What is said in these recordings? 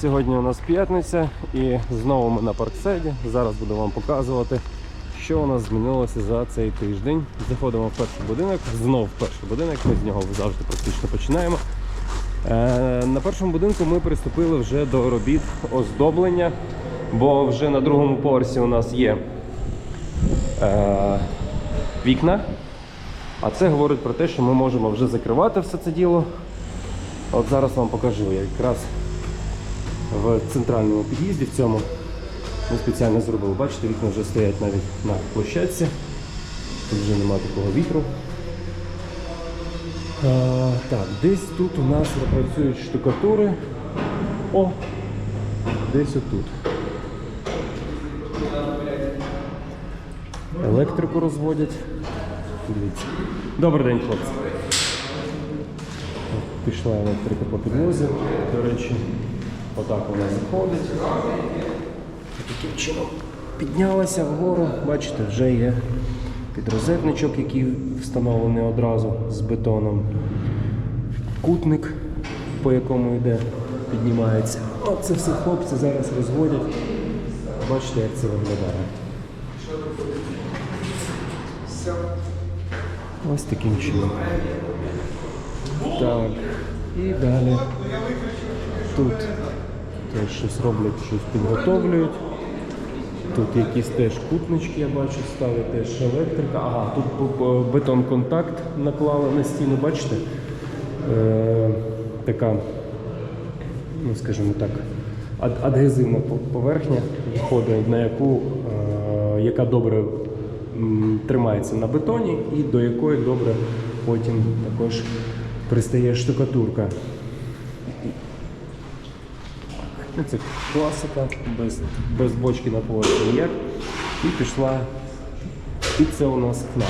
Сьогодні у нас п'ятниця і знову ми на парксайді. Зараз буду вам показувати, що у нас змінилося за цей тиждень. Заходимо в перший будинок, знов в перший будинок, ми з нього завжди практично починаємо. Е, на першому будинку ми приступили вже до робіт оздоблення, бо вже на другому поверсі у нас є е, вікна. А це говорить про те, що ми можемо вже закривати все це діло. От зараз вам покажу. Я якраз в центральному під'їзді в цьому ми спеціально зробили. Бачите, вікна вже стоять навіть на площадці. Тут вже немає такого вітру. А, так, десь тут у нас працюють штукатури. О! Десь отут. Електрику розводять. Дивіться. Добрий день, хлопці. Пішла електрика по підлозі, до речі, отак вона заходить. Таким чином піднялася вгору, бачите, вже є підрозетничок, який встановлений одразу з бетоном. Кутник, по якому йде, піднімається. Оце все хлопці зараз розводять. Бачите, як це виглядає. Ось таким чином. Так, і далі тут теж щось роблять, щось підготовлюють. Тут якісь теж кутнички, я бачу, ставить теж електрика. Ага, тут бетон контакт наклали на стіну, бачите? Е, така, ну скажімо так, ад- адгезивна поверхня входить, на яку, е, яка добре тримається на бетоні і до якої добре потім також пристає штукатурка. Ну, Це класика, без без бочки на поверхні ніяк. І пішла. І це у нас кнал.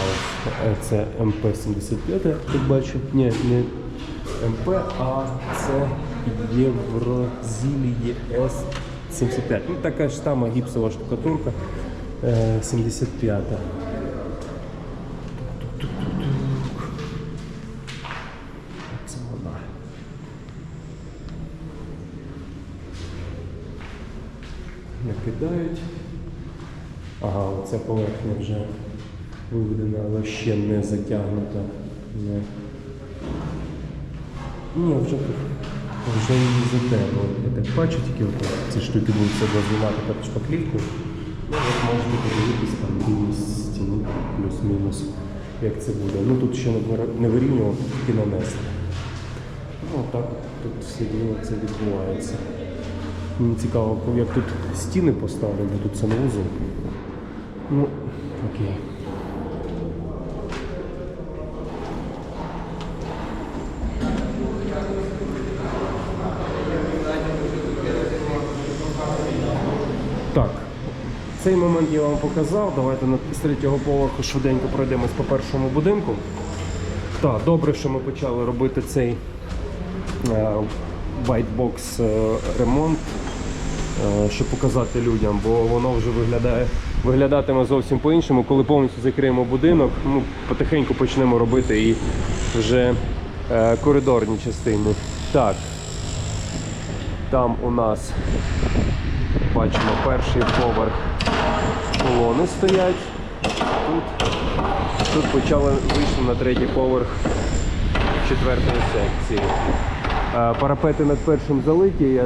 Е, це МП-75, як бачу. Ні, не МП, а це Єврозілі С-75. Ну, Така ж сама гіпсова штукатурка е, 75-та. Накидають. Ага, оця поверхня вже виведена, але ще не затягнута. Не. Ні, вже, вже її затерло. Я так бачу, тільки от ці штуки будуть себе знімати під шпаклівку. Ну, от можете подивитись там білі стіни, плюс-мінус, як це буде. Ну тут ще не вирівнював, тільки нанесли. Ну, так тут все діло це відбувається. Мені цікаво, як тут стіни поставлені, тут санвузол. Ну, окей. Так, цей момент я вам показав. Давайте на- третього поверху швиденько пройдемось по першому будинку. Так, добре, що ми почали робити цей е, whitebox е, ремонт, щоб показати людям, бо воно вже виглядає, виглядатиме зовсім по-іншому. Коли повністю закриємо будинок, ну, потихеньку почнемо робити і вже е, коридорні частини. Так, там у нас бачимо перший поверх колони стоять. Тут, тут почали вийшли на третій поверх четвертої секції. Е, Парапети над першим залиті, я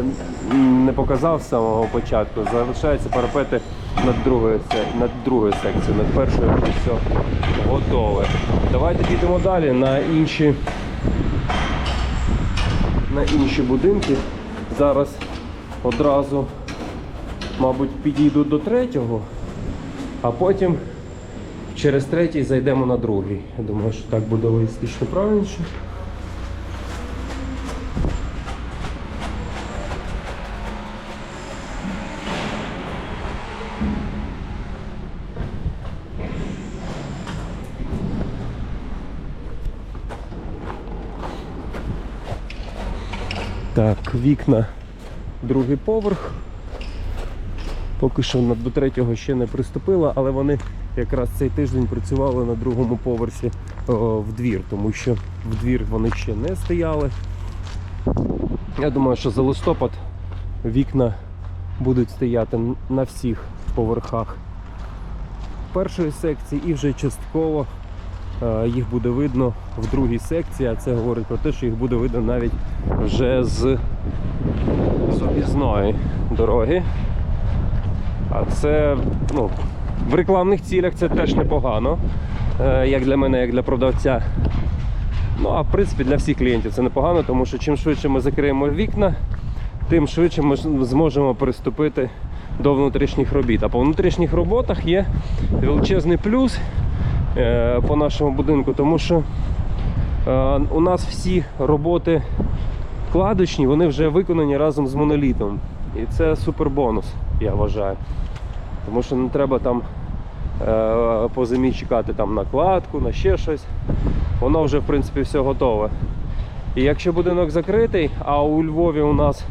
не показав з самого початку. Залишаються парапети над другою, над другою секцією, над першою все готове. Давайте підемо далі на інші, на інші будинки. Зараз одразу, мабуть, підійду до третього, а потім через третій зайдемо на другий. Я думаю, що так буде логістично правильніше. Так, вікна, другий поверх. Поки що до третього ще не приступила, але вони якраз цей тиждень працювали на другому поверсі о, в двір, тому що в двір вони ще не стояли. Я думаю, що за листопад вікна будуть стояти на всіх поверхах першої секції і вже частково е, їх буде видно в другій секції, а це говорить про те, що їх буде видно навіть вже з, з об'їзної дороги. А це ну, в рекламних цілях це теж непогано, е, як для мене, як для продавця. Ну, а в принципі для всіх клієнтів це непогано, тому що чим швидше ми закриємо вікна, тим швидше ми зможемо приступити до внутрішніх робіт. А по внутрішніх роботах є величезний плюс е, по нашому будинку, тому що е, у нас всі роботи кладочні, вони вже виконані разом з монолітом. І це супер бонус, я вважаю. Тому що не треба там е, по зимі чекати там накладку, на ще щось. Воно вже в принципі все готове. І якщо будинок закритий, а у Львові у нас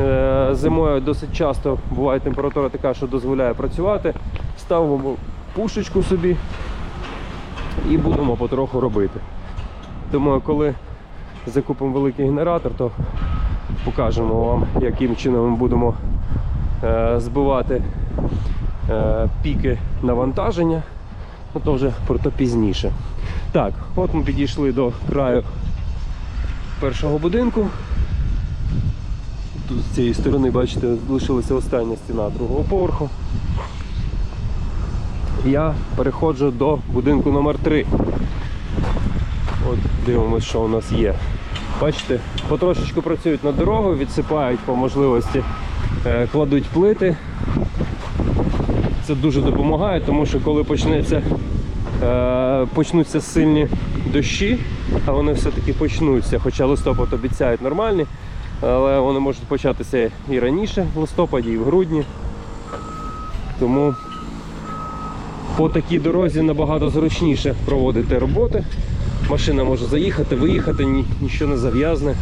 е, зимою досить часто буває температура така, що дозволяє працювати, ставимо пушечку собі і будемо потроху робити. Думаю, коли закупимо великий генератор, то покажемо вам, яким чином ми будемо е, збивати е, піки навантаження. Ну то вже про то пізніше. Так, от ми підійшли до краю першого будинку. Тут з цієї сторони, бачите, залишилася остання стіна другого поверху. Я переходжу до будинку номер 3 От дивимося, що у нас є. Бачите, потрошечку працюють над дорогою, відсипають по можливості, е, кладуть плити. Це дуже допомагає, тому що коли почнеться, е, почнуться сильні дощі, а вони все-таки почнуться, хоча листопад обіцяють нормальні, але вони можуть початися і раніше, в листопаді, і в грудні. Тому по такій дорозі набагато зручніше проводити роботи. Машина може заїхати, виїхати, ні, нічого не зав'язне.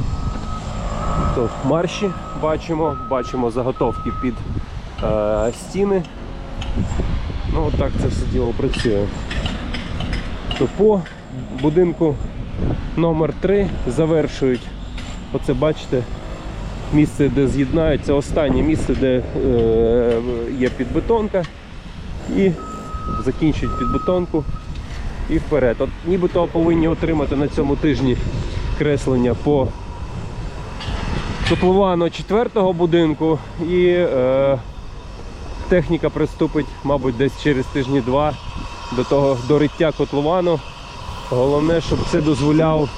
То марші бачимо, бачимо заготовки під е, стіни. Ну от так це все діло працює. То по будинку номер 3 завершують. Оце бачите місце, де з'єднають. Останнє місце, де е, є підбетонка. І закінчують підбетонку і вперед. От нібито повинні отримати на цьому тижні креслення по котловану четвертого будинку і е, техніка приступить, мабуть, десь через тижні два до того до риття котловану. Головне, щоб це дозволяв,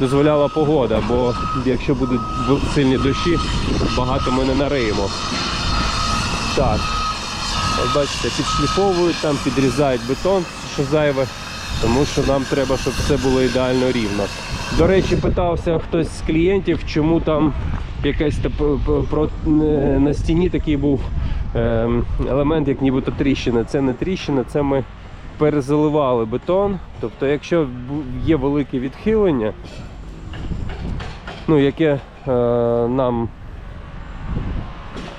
дозволяла погода, бо якщо будуть сильні дощі, багато ми не нариємо. Так. От бачите, підшліфовують там, підрізають бетон, що зайве, тому що нам треба, щоб все було ідеально рівно. До речі, питався хтось з клієнтів, чому там п- про- е, на стіні такий був ем, елемент, як нібито тріщина. Це не тріщина, це ми перезаливали бетон. Тобто, якщо є велике відхилення, ну, яке е, нам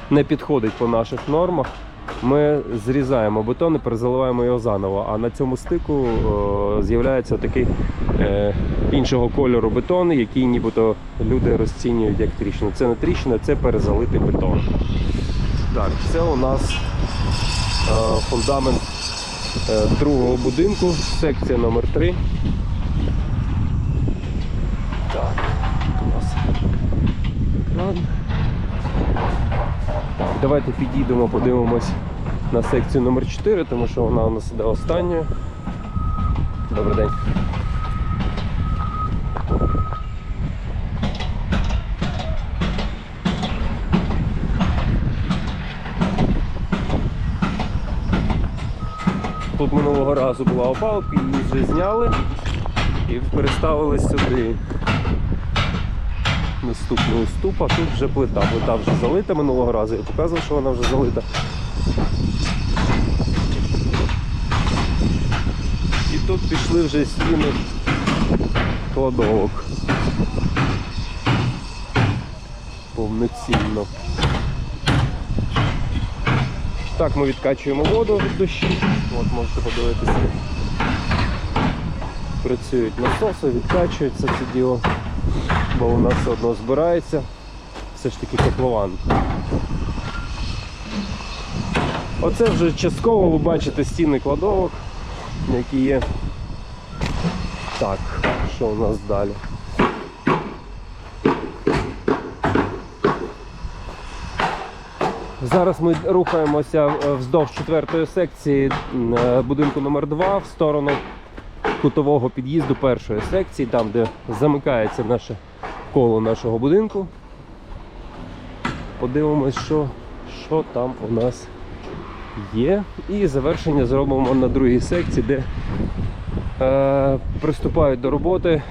не підходить по наших нормах, ми зрізаємо бетон і перезаливаємо його заново. А на цьому стику е, з'являється такий е, іншого кольору бетон, який нібито люди розцінюють як тріщину. Це не тріщина, це перезалитий бетон. Так, це у нас е, фундамент е, другого будинку, секція номер 3 Так, у нас екран. Давайте підійдемо, подивимось на секцію номер 4 тому що вона у нас іде останньою. Добрий день. Тут минулого разу була опалка, її вже зняли і переставили сюди. Наступний уступ, а тут вже плита. Плита вже залита минулого разу, я показував, що вона вже залита. І тут пішли вже стіни кладовок. Повноцінно. Так, ми відкачуємо воду від дощі. От можете подивитися. Працюють насоси, відкачується це діло, бо у нас все одно збирається все ж таки котлован. Оце вже частково ви бачите стіни кладовок, які є. Так, що у нас далі? Зараз ми рухаємося вздовж четвертої секції е, будинку номер 2 в сторону кутового під'їзду першої секції, там де замикається наше коло нашого будинку. Подивимось, що, що там у нас є. І завершення зробимо на другій секції, де е, приступають до роботи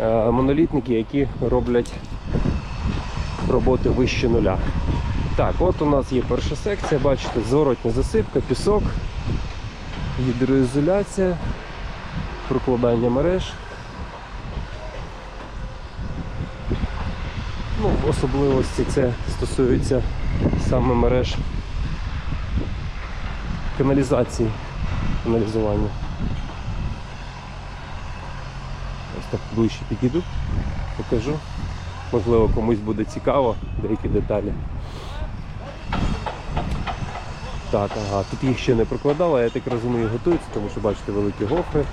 е, монолітники, які роблять роботи вище нуля. Так, от у нас є перша секція, бачите, зворотня засипка, пісок, гідроізоляція, прокладання мереж. Ну, особливості це стосується саме мереж каналізації, каналізування. Ось так ближче підійду, покажу. Можливо, комусь буде цікаво деякі деталі. Так, ага, тут їх ще не прокладали, я так розумію, готуються, тому що бачите великі гофри.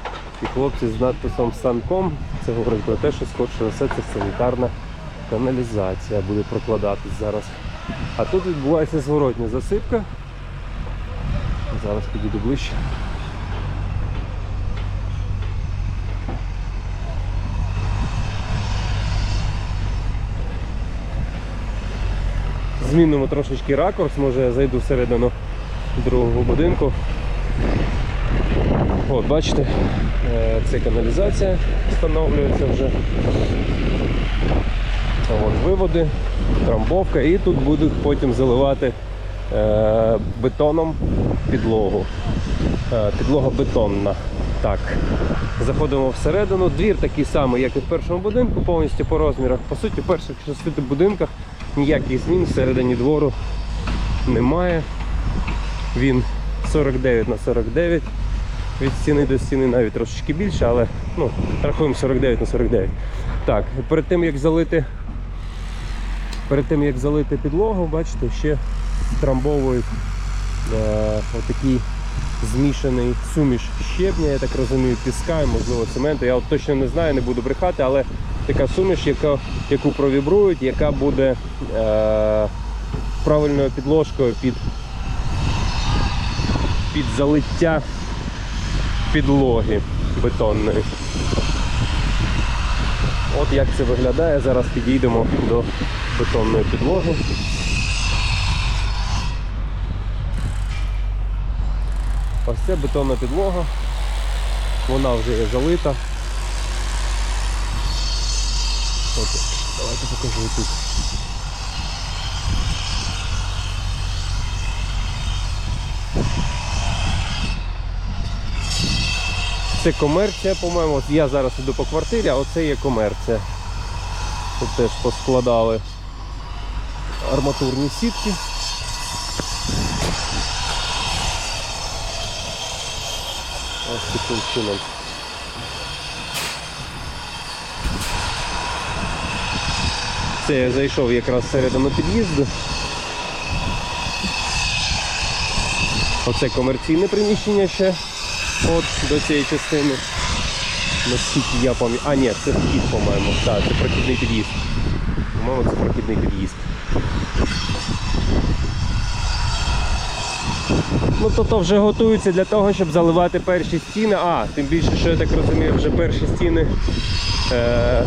І хлопці з надписом Санком. Це говорить про те, що скорше все це санітарна каналізація буде прокладатись зараз. А тут відбувається зворотня засипка. Зараз підійду ближче. Змінимо трошечки ракурс, може я зайду всередину другого будинку. От, бачите, е, це каналізація встановлюється вже. От, виводи, трамбовка і тут будуть потім заливати е, бетоном підлогу. Е, підлога бетонна. Так. Заходимо всередину. Двір такий самий, як і в першому будинку, повністю по розмірах. По суті, в перших шести будинках ніяких змін всередині двору немає. Він 49 на 49 від стіни до стіни навіть трошечки більше, але ну, рахуємо 49 на 49. Так, перед тим як залити, перед тим як залити підлогу, бачите, ще трамбовують е, отакий змішаний суміш щебня, я так розумію, піска, і, можливо, цементу. Я от точно не знаю, не буду брехати, але така суміш, яка, яку провібрують, яка буде е, правильною підложкою під, під залиття підлоги бетонної. От як це виглядає. Зараз підійдемо до бетонної підлоги. Ось це бетонна підлога. Вона вже є залита. От, давайте покажу тут. Це комерція, по-моєму. Я зараз іду по квартирі, а оце є комерція. Тут теж поскладали арматурні сітки. Ось таким чином. Це я зайшов якраз всередину під'їзду. Оце комерційне приміщення ще от до цієї частини. Наскільки я пам'ятаю. А, ні, це вхід, по-моєму. Так, це прохідний під'їзд. По-моєму, це прохідний під'їзд. Ну, тобто вже готуються для того, щоб заливати перші стіни. А, тим більше, що я так розумію, вже перші стіни е,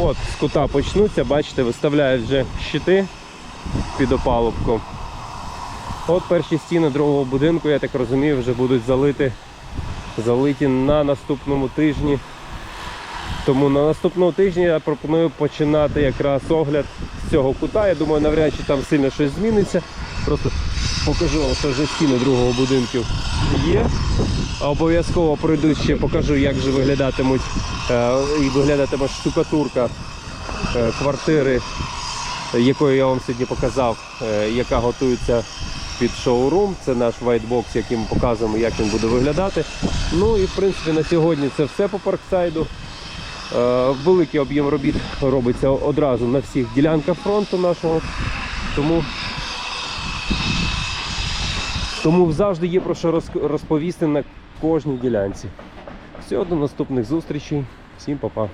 от, з кута почнуться, бачите, виставляють вже щити під опалубку. От перші стіни другого будинку, я так розумію, вже будуть залити, залиті на наступному тижні. Тому на наступному тижні я пропоную починати якраз огляд з цього кута. Я думаю, навряд чи там сильно щось зміниться. Просто покажу вам, що вже стіни другого будинку є. Обов'язково пройду ще покажу, як же виглядатимуть е, і виглядатиме штукатурка е, квартири, якою я вам сьогодні показав, е, яка готується під шоурум. Це наш вайтбокс, який ми показуємо, як він буде виглядати. Ну і в принципі на сьогодні це все по парксайду. Е, Великий об'єм робіт робиться одразу на всіх ділянках фронту нашого. Тому, тому завжди є про що розповісти на кожній ділянці. Всього до наступних зустрічей. Всім па-па.